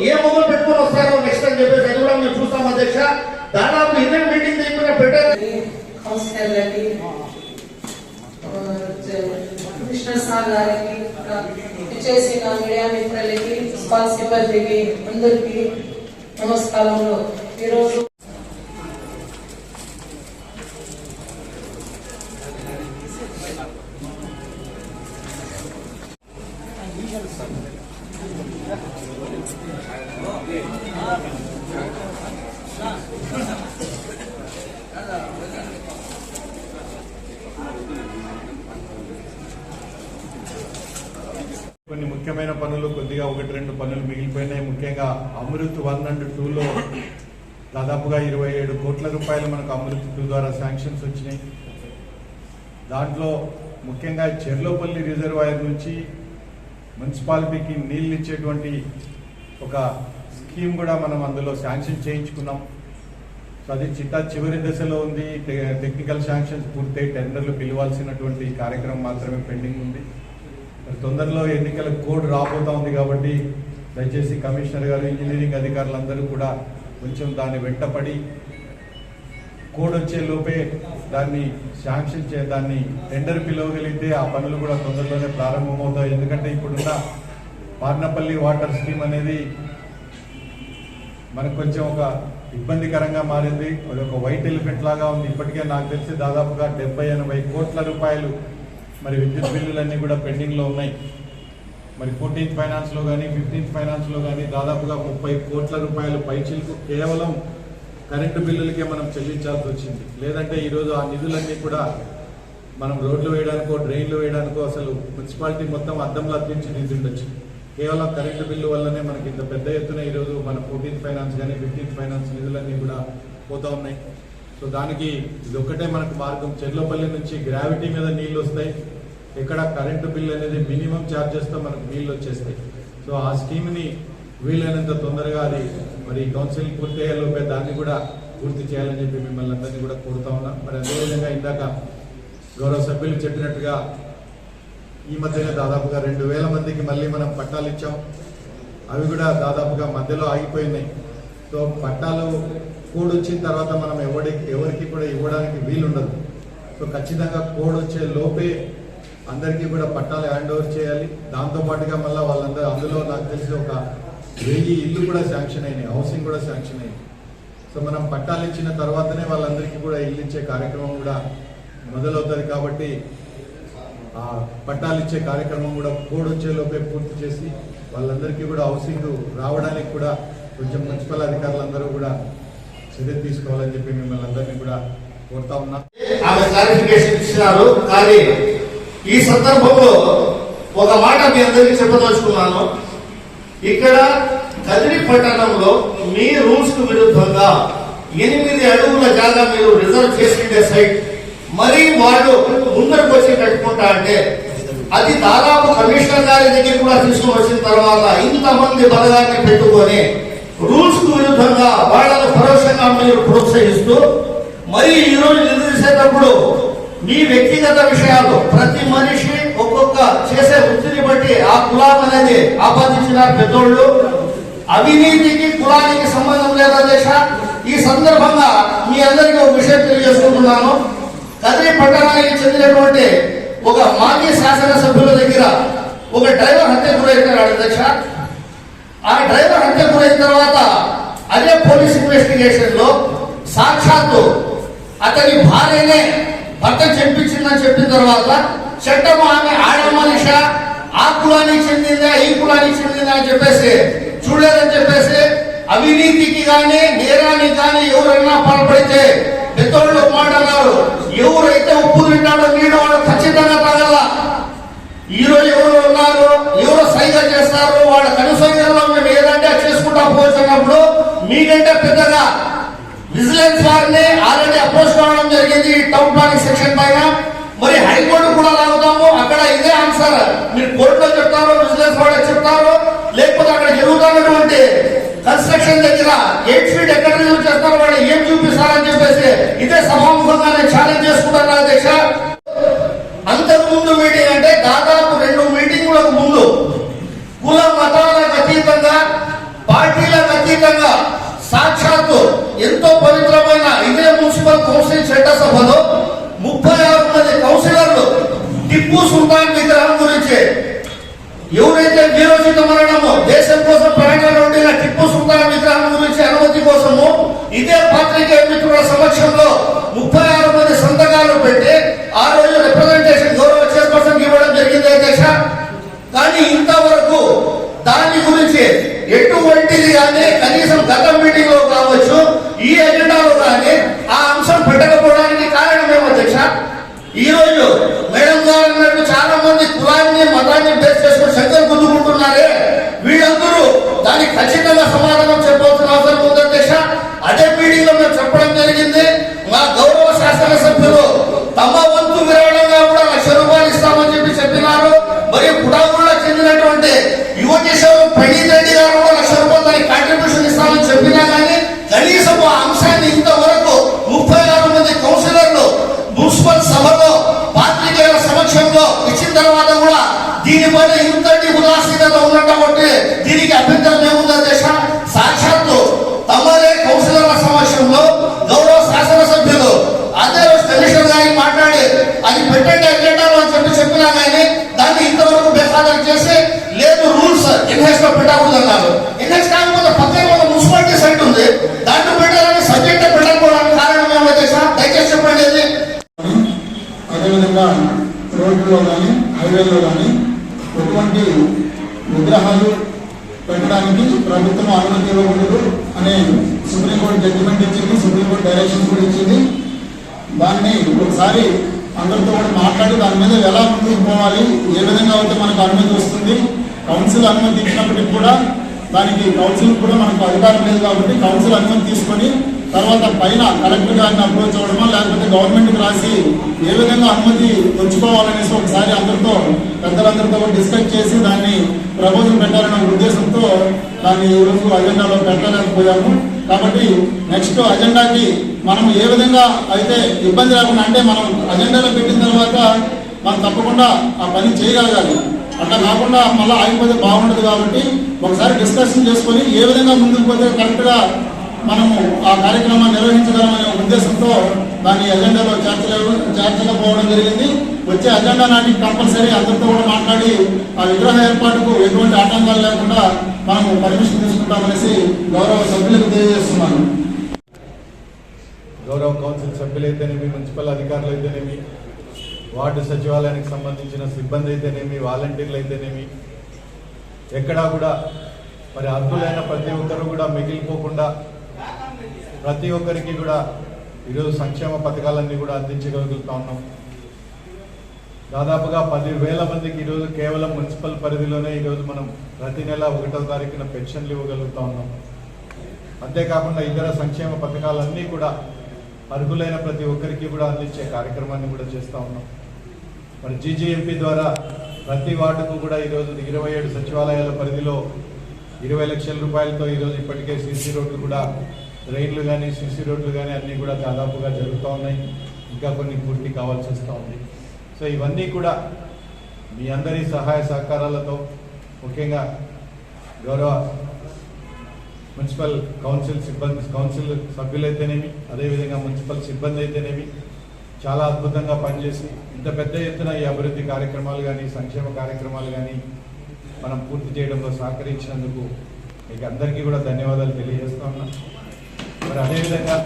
ఏ మొగలు పెట్టుకుని వస్తారో నెక్స్ట్ అని చెప్పేసి అది కూడా మేము చూస్తాం అధ్యక్ష. దాదాపు ఇద్దరు మీటింగ్ దగ్గర పెట్టారు కమిషనర్ సార్ గారికి చేసిన మీడియా మిత్రులకి సిబ్బందికి అందరికీ నమస్కారములు. ఈరోజు ముఖ్యమైన పనులు కొద్దిగా ఒకటి రెండు పనులు మిగిలిపోయినాయి. ముఖ్యంగా అమృత్ వన్ అండ్ టూలో దాదాపుగా ఇరవై ఏడు కోట్ల రూపాయలు మనకు అమృత్ టూ ద్వారా శాంక్షన్స్ వచ్చినాయి. దాంట్లో ముఖ్యంగా చెర్లోపల్లి రిజర్వాయర్ నుంచి మున్సిపాలిటీకి నీళ్ళు ఇచ్చేటువంటి ఒక స్కీమ్ కూడా మనం అందులో శాంక్షన్ చేయించుకున్నాం. సో అది చిట్టా చివరి దశలో ఉంది. టె- టెక్నికల్ శాంక్షన్స్ పూర్తయి టెండర్లు పిలవాల్సినటువంటి కార్యక్రమం మాత్రమే పెండింగ్ ఉంది. మరి తొందరలో ఎన్నికల కోడ్ రాబోతా ఉంది కాబట్టి దయచేసి కమిషనర్ గారు ఇంజనీరింగ్ అధికారులందరూ కూడా కొంచెం దాన్ని వెంటపడి కోడ్ వచ్చే లోపే దాన్ని శాంక్షన్ చే దాన్ని టెండర్ పిలవగలిగితే ఆ పనులు కూడా తొందరలోనే ప్రారంభమవుతాయి. ఎందుకంటే ఇప్పుడున్న పార్నపల్లి వాటర్ స్కీమ్ అనేది మనకు కొంచెం ఒక ఇబ్బందికరంగా మారింది. అది ఒక వైట్ ఎలిఫెంట్ లాగా ఉంది. ఇప్పటికే నాకు తెలిసి దాదాపుగా డెబ్బై ఎనభై కోట్ల రూపాయలు మరి విద్యుత్ బిల్లులన్నీ కూడా పెండింగ్లో ఉన్నాయి. మరి ఫోర్టీన్త్ ఫైనాన్స్లో కానీ ఫిఫ్టీన్త్ ఫైనాన్స్లో కానీ దాదాపుగా ముప్పై కోట్ల రూపాయలు పైచీలకు కేవలం కరెంటు బిల్లులకే మనం చెల్లించాల్సి వచ్చింది. లేదంటే ఈరోజు ఆ నిధులన్నీ కూడా మనం రోడ్లు వేయడానికో డ్రైన్లు వేయడానికో అసలు మున్సిపాలిటీ మొత్తం అద్దంలా తీర్చి దిద్దుండొచ్చు కేవలం కరెంటు బిల్లు వల్లనే మనకి ఇంత పెద్ద ఎత్తున ఈరోజు మన ఫోర్టీన్త్ ఫైనాన్స్ కానీ ఫిఫ్టీన్త్ ఫైనాన్స్ నిధులన్నీ కూడా పోతా ఉన్నాయి. సో దానికి ఇది ఒక్కటే మనకు మార్గం. చెర్లోపల్లి నుంచి గ్రావిటీ మీద నీళ్ళు వస్తాయి. ఇక్కడ కరెంటు బిల్ అనేది మినిమం ఛార్జెస్తో మనకు నీళ్ళు వచ్చేస్తాయి. సో ఆ స్కీమ్ని వీలైనంత తొందరగా అది మరి కౌన్సిల్ పూర్తి అయ్యేలోపే దాన్ని కూడా పూర్తి చేయాలని చెప్పి మిమ్మల్ని అందరినీ కూడా కోరుతా ఉన్నాం. మరి అదేవిధంగా ఇందాక గౌరవ సభ్యులు చెప్పినట్టుగా ఈ మధ్యనే దాదాపుగా రెండు వేల మందికి మళ్ళీ మనం పట్టాలు ఇచ్చాం. అవి కూడా దాదాపుగా మధ్యలో ఆగిపోయినాయి. సో పట్టాలు కోడ్ వచ్చిన తర్వాత మనం ఎవరికి ఎవరికి కూడా ఇవ్వడానికి వీలుండదు. సో ఖచ్చితంగా కోడ్ వచ్చే లోపే అందరికీ కూడా పట్టాలు హ్యాండ్ ఓవర్ చేయాలి. దాంతో పాటుగా మళ్ళీ వాళ్ళందరూ అందులో నాకు తెలిసి ఒక వెయ్యి ఇల్లు కూడా శాంక్షన్ అయినాయి హౌసింగ్ కూడా శాంక్షన్ అయింది సో మనం పట్టాలు ఇచ్చిన తర్వాతనే వాళ్ళందరికీ కూడా ఇల్లు ఇచ్చే కార్యక్రమం కూడా మొదలవుతుంది కాబట్టి ఆ పట్టాలు ఇచ్చే కార్యక్రమం కూడా కోడ్ వచ్చే లోపే పూర్తి చేసి వాళ్ళందరికీ కూడా హౌసింగ్ రావడానికి కూడా కొంచెం మున్సిపల్ అధికారులందరూ కూడా చర్య తీసుకోవాలని చెప్పి మిమ్మల్ని అందరినీ కూడా కోరుతా ఉన్నా. ఆమె క్లారిఫికేషన్ ఇచ్చినారు. కానీ ఈ సందర్భంలో ఒక మాట మీ అందరికీ చెప్పదలుచుకున్నాను. ఇక్కడ కదిరి పట్టణంలో మీ రూల్స్కు విరుద్ధంగా ఎనిమిది అడుగుల జాగా మీరు రిజర్వ్ చేసుకుంటే సైట్ మరీ వాళ్ళు ముందరకు వచ్చి కట్టుకుంటా అంటే అది దాదాపు కమిషనర్ గారి దగ్గర కూడా తీసుకుని వచ్చిన తర్వాత ఇంతమంది బలగాన్ని పెట్టుకొని రూల్స్కు విరుద్ధంగా మీరు ప్రోత్సహిస్తూ మరి ఈ రోజు నిలదీసేటప్పుడు మీ వ్యక్తిగత విషయాలు ప్రతి మనిషి ఒక్కొక్క చేసే వృత్తిని బట్టి ఆ కులాం అనేది ఆపాదించినారు పెద్దోళ్ళు అవినీతికి కులానికి సంబంధం లేదా దేశ? ఈ సందర్భంగా మీ అందరికీ ఒక విషయం తెలియజేసుకుంటున్నాను. కదిరి పట్టణానికి చెందినటువంటి ఒక మాజీ శాసనసభ్యుల దగ్గర ఒక డ్రైవర్ హత్య గురైనాడు అధ్యక్ష ఆ డ్రైవర్ హత్య గురైన తర్వాత అదే పోలీస్ ఇన్వెస్టిగేషన్లో సాక్షాత్తు అతని భార్యనే భర్త చెప్పించిందని చెప్పిన తర్వాత చట్టం ఆమె ఆడ మనిష ఆ కులానికి చెందిందా ఈ కులానికి చెందిందా అని చెప్పేసి చూడలేదని చెప్పేసి అవినీతికి గాని నేరానికి గాని ఎవరైనా పాల్పడితే పెద్దోళ్ళు ఒక ఎవరైతే ఉప్పు తింటాడో నీడ వాడు ఖచ్చితంగా తగల ఈరోజు ఎవరు ఉన్నారు? ఎవరు సైగా చేస్తారు? వాళ్ళ కనుసైగల్లో మేము ఏదంటే చేసుకుంటా పోతున్నప్పుడు మీకంటే పెద్దగా విజిలెన్స్ వారిని ఆల్రెడీ అప్రోచ్ కావడం జరిగింది ఈ టౌన్ ప్లానింగ్ సెక్షన్ పైన. మరి హైకోర్టు కూడా లాగుతాము. అక్కడ ఇదే ఆన్సర్. మీరు కోర్టులో చెప్తారు విజిలెన్స్ వాళ్ళకి చెప్తారు లేకపోతే అక్కడ జరుగుతున్నటువంటి కన్స్ట్రక్షన్ దగ్గర ఎయిట్ ఫీట్ ఎక్కడ రిలీవ్ చేస్తారో వాళ్ళు ఏం చూపిస్తారని చెప్పేసి ఇదే సభాముఖంగా నేను ఛాలెంజ్ చేసుకుంటాను అధ్యక్ష అంతకు ముందు మీటింగ్ అంటే దాదాపు రెండు మీటింగులకు ముందు కుల అతీతంగా సాక్షాత్తు ఎంతో పవిత్రమైన ఇదే మున్సిపల్ కౌన్సిల్ చట్టసభలో ముప్పై ఆరు మంది కౌన్సిలర్లు టిప్పు సుల్తాన్ విగ్రహం గురించి ఎవరైతే వీరోచిత మరణము దేశం కోసం ప్రాణాలు ఉండిన టిప్పు సుల్తాన్ పక్షంలో ఇచ్చిన తర్వాత కూడా దీనిపైన ఇంతటి ఉదాసీనత ఉండటం ఉన్నటువంటి దీనికి అభ్యంతరం ఏముంది దేశ సాక్షాత్తు తమరే కౌన్సిలర్ల సమక్షంలో గౌరవ శాసనసభ్యులు. అదే రోజు కమిషనర్ గారికి మాట్లాడి అది పెట్టండి అజెండాలో అని చెప్పి చెప్పినా కానీ దాన్ని ఇంతవరకు బేఖాతరు చేసి లేదు రూల్స్ ఎన్హెచ్లో పెట్టకూడదు అన్నారు. ఎన్హెచ్ కాకపోతే పక్కన ఒక మున్సిపాలిటీ సైట్ ఉంది. దాంట్లో పెట్టాలని సబ్జెక్ట్ పెట్టకపోవడానికి కారణం ఏమో దయచేసి చెప్పండి అది. అదేవిధంగా రోడ్లలో కానీ హైవేల్లో కానీ ఎటువంటి విగ్రహాలు పెట్టడానికి ప్రభుత్వం అనుమతి ఇవ్వకూడదు అనే సుప్రీంకోర్టు జడ్జిమెంట్ ఇచ్చింది సుప్రీంకోర్టు డైరెక్షన్స్ కూడా ఇచ్చింది. దాన్ని ఒకసారి అందరితో కూడా మాట్లాడి దాని మీద ఎలా ముందుకు పోవాలి ఏ విధంగా అయితే మనకు అనుమతి వస్తుంది కౌన్సిల్ అనుమతి ఇచ్చినప్పటికి కూడా దానికి కౌన్సిల్ కూడా మనకు అధికారం లేదు కాబట్టి కౌన్సిల్ అనుమతి తీసుకొని తర్వాత పైన కలెక్టర్ గారిని అప్రోచ్ అవ్వడమా లేకపోతే గవర్నమెంట్కి రాసి ఏ విధంగా అనుమతి తెచ్చుకోవాలనేసి ఒకసారి అందరితో పెద్దలందరితో డిస్కస్ చేసి దాన్ని ప్రపోజల్ పెట్టాలనే ఉద్దేశంతో దాన్ని ఈరోజు అజెండాలో పెట్టలేకపోయాము. కాబట్టి నెక్స్ట్ అజెండాకి మనం ఏ విధంగా అయితే ఇబ్బంది లేకుండా అంటే మనం అజెండాలో పెట్టిన తర్వాత మనం తప్పకుండా ఆ పని చేయగలగాలి. అట్లా కాకుండా మళ్ళీ ఆగిపోతే బాగుండదు కాబట్టి ఒకసారి డిస్కషన్ చేసుకొని ఏ విధంగా ముందుకు పోతే కరెక్ట్గా మనము ఆ కార్యక్రమాన్ని నిర్వహించగలమనే ఉద్దేశంతో దాన్ని ఎజెండాలో చేర్చలేవు చేర్చకపోవడం జరిగింది. వచ్చే అజెండా నాటికి కంపల్సరీ అందరితో కూడా మాట్లాడి ఆ విగ్రహ ఏర్పాటుకు ఎటువంటి ఆటంకాలు లేకుండా మనము పర్మిషన్ తీసుకుంటామనేసి గౌరవ సభ్యులకు తెలియజేస్తున్నాను. గౌరవ కౌన్సిల్ సభ్యులైతేనేమి మున్సిపల్ అధికారులు అయితేనేమి వార్డు సచివాలయానికి సంబంధించిన సిబ్బంది అయితేనేమి వాలంటీర్లు అయితేనేమి ఎక్కడా కూడా మరి అర్హులైన ప్రతి ఒక్కరు కూడా మిగిలిపోకుండా ప్రతి ఒక్కరికి కూడా ఈరోజు సంక్షేమ పథకాలన్నీ కూడా అందించగలుగుతా ఉన్నాం. దాదాపుగా పది వేల మందికి ఈరోజు కేవలం మున్సిపల్ పరిధిలోనే ఈరోజు మనం ప్రతి నెల ఒకటో తారీఖున పెన్షన్లు ఇవ్వగలుగుతా ఉన్నాం. అంతేకాకుండా ఇతర సంక్షేమ పథకాలన్నీ కూడా అర్హులైన ప్రతి ఒక్కరికి కూడా అందించే కార్యక్రమాన్ని కూడా చేస్తూ ఉన్నాం. మరి జీజీఎంపీ ద్వారా ప్రతి వార్డుకు కూడా ఈరోజు ఇరవై ఏడు సచివాలయాల పరిధిలో ఇరవై లక్షల రూపాయలతో ఈరోజు ఇప్పటికే సీసీ రోడ్లు కూడా రైళ్ళు కానీ సిసి రోడ్లు కానీ అన్నీ కూడా దాదాపుగా జరుగుతూ ఉన్నాయి. ఇంకా కొన్ని పూర్తి కావాల్సి వస్తూ ఉంది. సో ఇవన్నీ కూడా మీ అందరి సహాయ సహకారాలతో ముఖ్యంగా గౌరవ మున్సిపల్ కౌన్సిల్ సిబ్బంది కౌన్సిల్ సభ్యులైతేనేమి అదేవిధంగా మున్సిపల్ సిబ్బంది అయితేనేమి చాలా అద్భుతంగా పనిచేసి ఇంత పెద్ద ఎత్తున ఈ అభివృద్ధి కార్యక్రమాలు కానీ సంక్షేమ కార్యక్రమాలు కానీ మనం పూర్తి చేయడంలో సహకరించినందుకు మీకు అందరికీ కూడా ధన్యవాదాలు తెలియజేస్తా ఉన్నాం. మరి అదేవిధంగా